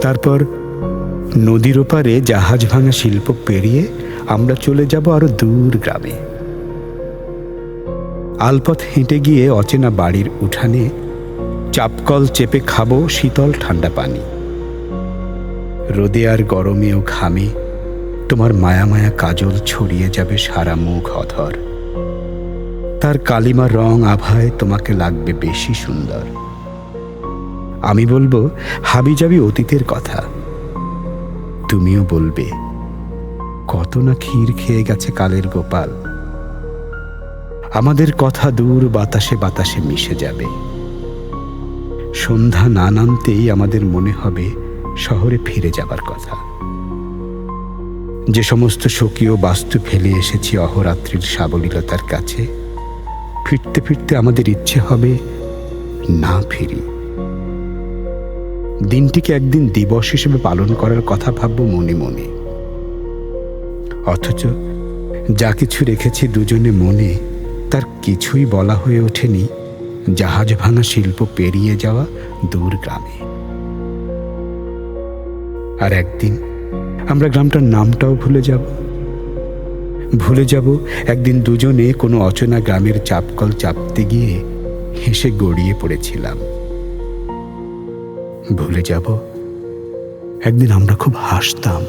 তারপর নদীর ওপারে জাহাজ ভাঙা শিল্প পেরিয়ে আমরা চলে যাব আরও দূর গ্রামে। আলপথ হেঁটে গিয়ে অচেনা বাড়ির উঠানে চাপকল চেপে খাব শীতল ঠান্ডা পানি। রোদে আর গরমে ও ঘামে তোমার মায়া মায়া কাজল ছড়িয়ে যাবে সারা মুখ অধর। তার কালিমা রং আভায় তোমাকে লাগবে বেশি সুন্দর। আমি বলব, হাবিজাবি অতীতের কথা। তুমিও বলবে, কত না ক্ষীর খেয়ে গেছে কালের গোপাল। আমাদের কথা দূর বাতাসে বাতাসে মিশে যাবে। সন্ধ্যা না নামতেই আমাদের মনে হবে শহরে ফিরে যাবার কথা। যে সমস্ত স্বকীয় বাস্তু ফেলে এসেছি অহরাত্রির সাবলীলতার কাছে, ফিরতে ফিরতে আমাদের ইচ্ছে হবে না ফিরি। দিনটিকে একদিন দিবস হিসেবে পালন করার কথা ভাববো মনে মনে। অথচ যা কিছু রেখেছি দুজনে মনে, তার কিছুই বলা হয়ে ওঠেনি, জাহাজ ভাঙা শিল্প পেরিয়ে যাওয়া দূর গ্রামে। আর একদিন আমরা গ্রামটার নামটাও ভুলে যাব। ভুলে যাব একদিন দুজনে কোনো অচেনা গ্রামের চাপকল চাপতে গিয়ে হেসে গড়িয়ে পড়েছিলাম। ভুলে যাব? একদিন আমরা খুব হাসতাম।